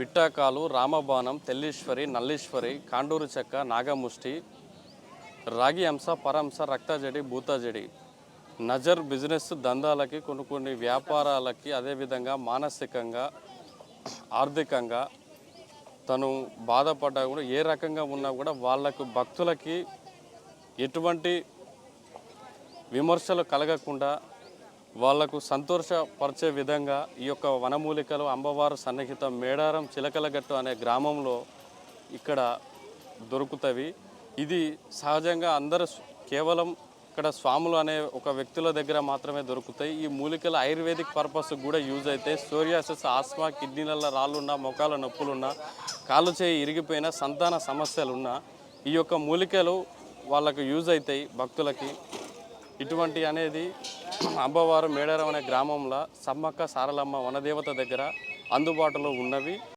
పిట్టాకాలు రామబాణం తెల్లీశ్వరి నల్లీశ్వరి కాండూరు చెక్క నాగముష్టి రాగి అంశ పరంశ రక్తజడి భూతజడి. నజర్ బిజినెస్ దందాలకి కొన్ని కొన్ని వ్యాపారాలకి అదేవిధంగా మానసికంగా ఆర్థికంగా తను బాధపడ్డా కూడా ఏ రకంగా ఉన్నా కూడా వాళ్ళకు భక్తులకి ఎటువంటి విమర్శలు కలగకుండా వాళ్ళకు సంతోషపరిచే విధంగా ఈ యొక్క వనమూలికలు అంబవారు సన్నిహిత మేడారం చిలకలగట్టు అనే గ్రామంలో ఇక్కడ దొరుకుతవి. ఇది సహజంగా అందరు కేవలం ఇక్కడ స్వాములు అనే ఒక వ్యక్తుల దగ్గర మాత్రమే దొరుకుతాయి. ఈ మూలికలు ఆయుర్వేదిక్ పర్పస్ కూడా యూజ్ అవుతాయి సోరియాసిస్ ఆస్మా కిడ్నీలలో రాళ్ళున్నా మొఖాల నొప్పులున్నా కాళ్ళు చేయి ఇరిగిపోయిన సంతాన సమస్యలున్నా ఈ యొక్క మూలికలు వాళ్ళకు యూజ్ అవుతాయి భక్తులకి. ఇటువంటి అనేది అంబవారు మేడారం అనే గ్రామంలో సమ్మక్క సారలమ్మ వనదేవత దగ్గర అందుబాటులో ఉన్నవి.